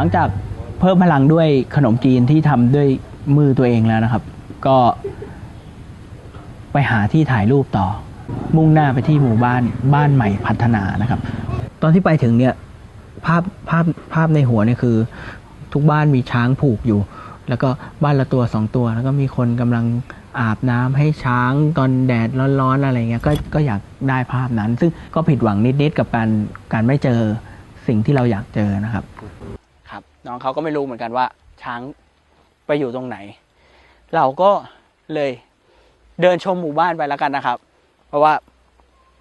ลังจากเพิ่มพลังด้วยขนมจีนที่ทำด้วยมือตัวเองแล้วนะครับ ก็ไปหาที่ถ่ายรูปต่อ มุ่งหน้าไปที่หมู่บ้านบ้านใหม่พัฒนานะครับ ตอนที่ไปถึงเนี่ยภาพภาพภาพในหัวเนี่ยคือ ทุกบ้านมีช้างผูกอยู่ แล้วก็บ้านละตัวสองตัว แล้วก็มีคนกำลังอาบน้ำให้ช้างตอนแดดร้อนๆอะไรเงี้ยก็ก็อยากได้ภาพนั้น ซึ่งก็ผิดหวังนิดๆกับการการไม่เจอสิ่งที่เราอยากเจอนะครับ น้องเขาก็ไม่รู้เหมือนกันว่า ช้างไปอยู่ตรงไหน เราก็เลยเดินชมหมู่บ้านไปแล้วกันนะครับ เพราะว่า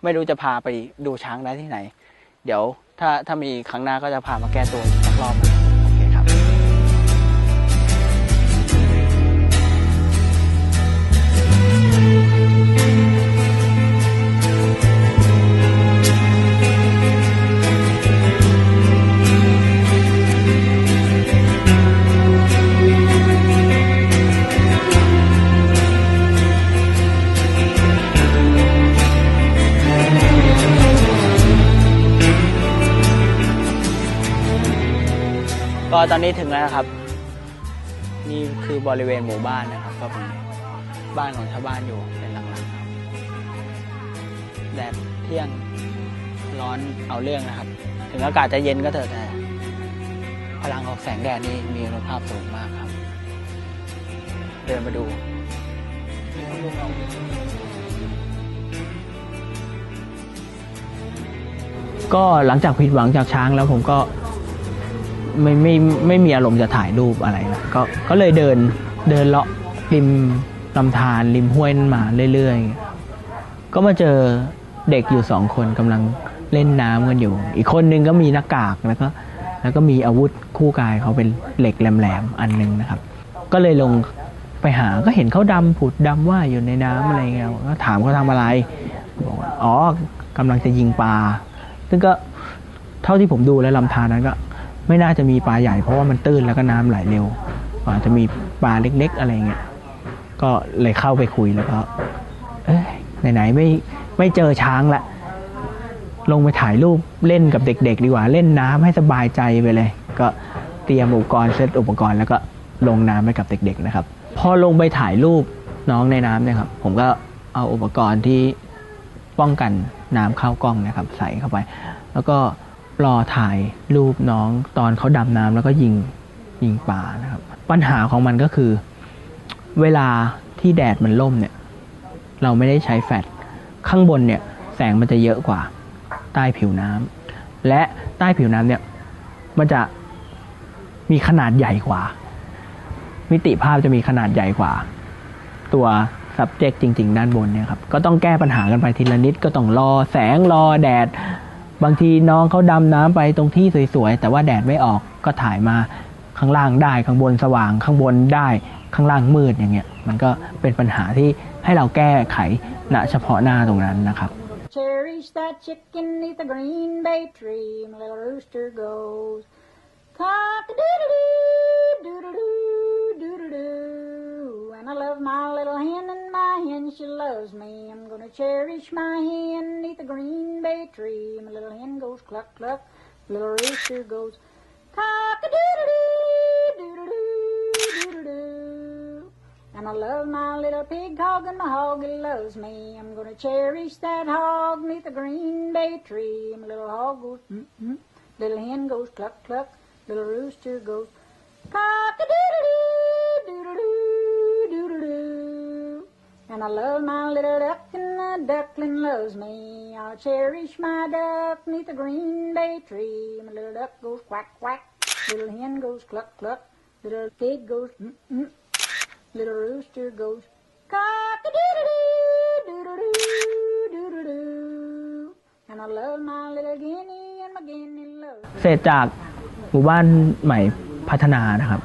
ไม่รู้จะพาไปดูช้างได้ที่ไหน เดี๋ยวถ้าถ้ามีครั้งหน้าก็จะพามาแก้ตัวสักรอบนึงโอเคครับ ก็ตอนนี้ถึงแล้วนะครับ นี่คือบริเวณหมู่บ้านนะครับ ก็เป็นบ้านของชาวบ้านอยู่เป็นหลังๆครับแดดเที่ยงร้อนเอาเรื่องนะครับ ถึงอากาศจะเย็นก็เถอะแต่พลังของแสงแดดนี่มีคุณภาพสูงมากครับ เดินมาดูก็หลังจากผิดหวังจากช้างแล้วผมก็ ไม่ไม่ไม่มีอารมณ์จะถ่ายรูปอะไรนะก็ก็เลยเดินเดินเลาะริมลำธารริมห้วยนั่นมาเรื่อยๆ ก็มาเจอเด็กอยู่สองคนกำลังเล่นน้ำกันอยู่ อีกคนนึงก็มีหน้ากากแล้วก็แล้วก็มีอาวุธคู่กายเขาเป็นเหล็กแหลมๆอันหนึงนะครับ ก็เลยลงไปหาก็เห็นเขาดำผุดดำว่าอยู่ในน้ำอะไรเงี้ยก็ถามเขาทำอะไรบอกว่าอ๋อกำลังจะยิงปลาซึ่งก็เท่าที่ผมดูแล้วลำธารนั้นก็ ไม่น่าจะมีปลาใหญ่เพราะว่ามันตื้นแล้วก็น้ำไหลเร็วอาจจะมีปลาเล็ก ๆ อะไรเงี้ยก็เลยเข้าไปคุยแล้วก็เอ้ยไหนๆไม่ไม่เจอช้างละลงไปถ่ายรูปเล่นกับเด็ก ๆ ดีกว่าเล่นน้ำให้สบายใจไปเลย ก็เตรียมอุปกรณ์เซตอุปกรณ์แล้วก็ลงน้ำไปกับเด็ก ๆ นะครับ พอลงไปถ่ายรูปน้องในน้ำเนี่ยครับ ผมก็เอาอุปกรณ์ที่ป้องกันน้ำเข้ากล้องนะครับ ใส่เข้าไป แล้วก็ รอถ่ายรูปน้องตอนเขาดำน้ำแล้วก็ยิงยิงปลานะครับ ปัญหาของมันก็คือ เวลาที่แดดมันล่มเนี่ย เราไม่ได้ใช้แฟลชข้างบนเนี่ยแสงมันจะเยอะกว่าใต้ผิวน้ำและใต้ผิวน้ำเนี่ยมันจะมีขนาดใหญ่กว่า มิติภาพจะมีขนาดใหญ่กว่า ตัว subject จริง ๆ ด้านบนเนี่ยครับก็ต้องแก้ปัญหากันไปทีละนิดก็ต้องรอแสงรอแดด บางทีน้องเขาดำน้ำไปตรงที่สวยๆ แต่ว่าแดดไม่ออกก็ถ่ายมาข้างล่างได้ข้างบนสว่างข้างบนได้ข้างล่างมืดอย่างเงี้ยมันก็เป็นปัญหาที่ให้เราแก้ไขณเฉพาะหน้าตรงนั้นนะครับ Cherish that chicken neath the green bay tree. My little rooster goes cock I love my little hen and my hen, she loves me. I'm gonna cherish my hen neath the green bay tree. My little hen goes cluck cluck, little rooster goes cock a doodle doo, doodle doo, doodle doo. And I love my little pig hog and my hog he loves me. I'm gonna cherish that hog neath the green bay tree. My little hog goes mm mm. Little hen goes cluck cluck. Little rooster goes cock And I love my little duck and the duckling loves me. I'll cherish my duck neath the green bay tree. My little duck goes quack quack. Little hen goes cluck cluck. Little pig goes mm mm. Little rooster goes cock a doodle doo doodle doo doodle doo. And I love my little guinea and my guinea loves. me. เสร็จจากหมู่บ้านใหม่พัฒนานะครับ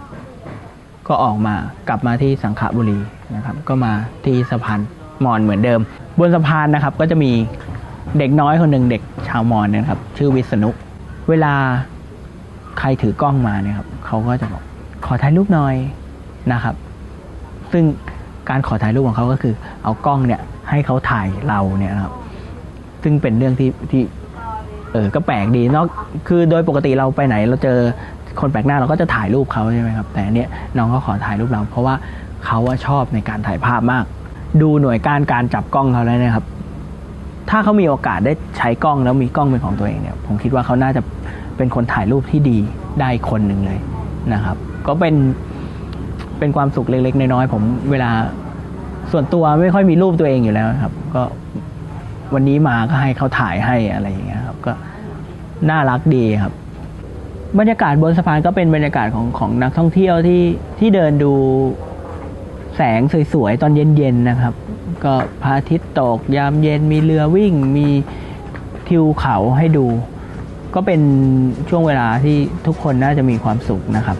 ก็ออกมากลับมาที่สังขบุรีนะครับก็มาที่สะพานมอญเหมือนเดิม บนสะพานนะครับก็จะมีเด็กน้อยคนหนึ่งเด็กชาวมอญนนะครับ ชื่อวิษณุเวลาใครถือกล้องมาเนี่ยครับเขาก็จะบอกขอถ่ายรูปหน่อยนะครับ ซึ่งการขอถ่ายรูปของเขาก็คือ เอากล้องเนี่ยให้เขาถ่ายเราเนี่ยครับ ซึ่งเป็นเรื่องที่ที่เออก็แปลกดีนอกคือโดยปกติเราไปไหนเราเจอ คนแปลกหน้าเราก็จะถ่ายรูปเขาใช่ไหมครับ แต่อันเนี้ยน้องก็ขอถ่ายรูปเรา เพราะว่าเขาว่าชอบในการถ่ายภาพมาก ดูหน่วยการการจับกล้องเขาแล้วนะครับ ถ้าเขามีโอกาสได้ใช้กล้องแล้วมีกล้องเป็นของตัวเองเนี่ย ผมคิดว่าเขาน่าจะเป็นคนถ่ายรูปที่ดีได้คนหนึ่งเลยนะครับ ก็เป็นเป็นความสุขเล็กๆน้อยๆผมเวลาส่วนตัวไม่ค่อยมีรูปตัวเองอยู่แล้วครับ ก็วันนี้มาก็ให้เขาถ่ายให้อะไรอย่างเงี้ยครับ ก็น่ารักดีครับ บรรยากาศบนสะพานก็เป็นบรรยากาศของของนักท่องเที่ยวที่ที่เดินดูแสงสวยๆ ตอนเย็นๆนะครับ ก็พระอาทิตย์ตกยามเย็นมีเรือวิ่งมีทิวเขาให้ดู ก็เป็นช่วงเวลาที่ทุกคนน่าจะมีความสุขนะครับ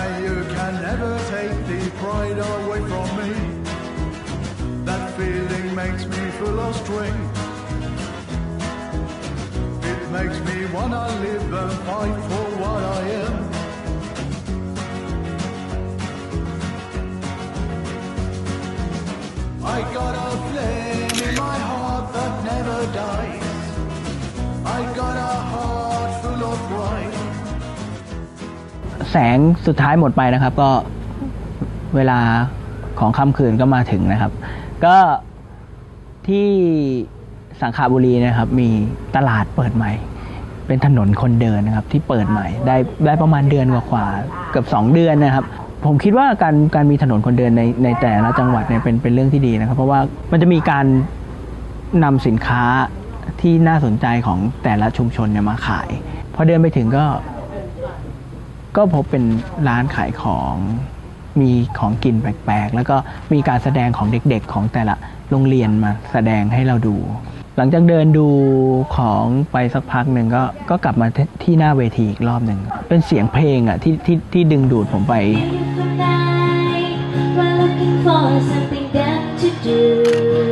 And you can never take the pride away from me. Feeling makes me full of strength. It makes me wanna live and fight for what I am. I got a flame in my heart that never dies. I got a heart full of pride. แสงสุดท้ายหมดไปนะครับก็เวลาของค่ำคืนก็มาถึงนะครับ ก็ที่สังขบุรีนะครับ มีตลาดเปิดใหม่ เป็นถนนคนเดินนะครับ ที่เปิดใหม่ ได้ได้ประมาณเดือนกว่าๆเกือบสองเดือนนะครับ ผมคิดว่าการการมีถนนคนเดินในในแต่ละจังหวัดเนี่ยเป็นเป็นเรื่องที่ดีนะครับ เพราะว่ามันจะมีการนำสินค้าที่น่าสนใจของแต่ละชุมชนเนี่ยมาขายพอเดินไปถึงก็ ก็พบเป็นร้านขายของ มีของกินแปลกๆ แล้วก็มีการแสดงของเด็กๆ ของแต่ละโรงเรียนมาแสดงให้เราดู หลังจากเดินดูของไปสักพักหนึ่งก็ก็กลับมาที่ที่หน้าเวทีอีกรอบหนึ่งเป็นเสียงเพลงอะที่ที่ที่ดึงดูดผมไป for something good to do.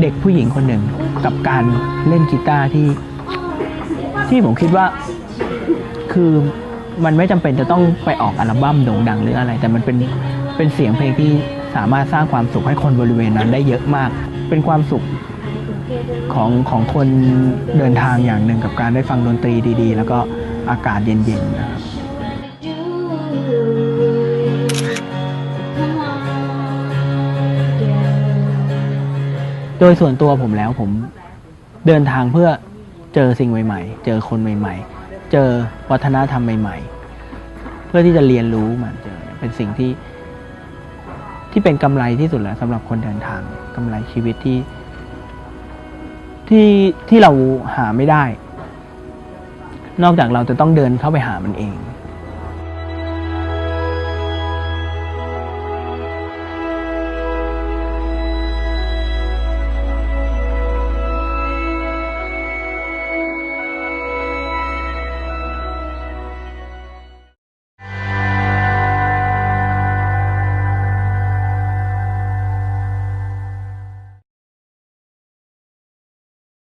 เด็กผู้หญิงคนหนึ่งกับการเล่นกีตาร์ที่ ที่ผมคิดว่า คือมันไม่จำเป็นจะต้องไปออกอัลบั้มโด่งดังหรืออะไร แต่มันเป็นเป็นเสียงเพลงที่สามารถสร้างความสุขให้คนบริเวณนั้นได้เยอะมาก เป็นความสุขของของคนเดินทางอย่างหนึ่งกับการได้ฟังดนตรีดี ๆ แล้วก็อากาศเย็นๆนะครับ โดยส่วนตัวผมแล้วผมเดินทางเพื่อเจอสิ่งใหม่ ๆ เจอคนใหม่ ๆ เจอวัฒนธรรมใหม่ ๆ เพื่อที่จะเรียนรู้มันเจอเป็นสิ่งที่ ที่เป็นกำไรที่สุดแล้วสำหรับคนเดินทางกำไรชีวิตที่ ที่ที่เราหาไม่ได้ นอกจากเราจะต้องเดินเข้าไปหามันเอง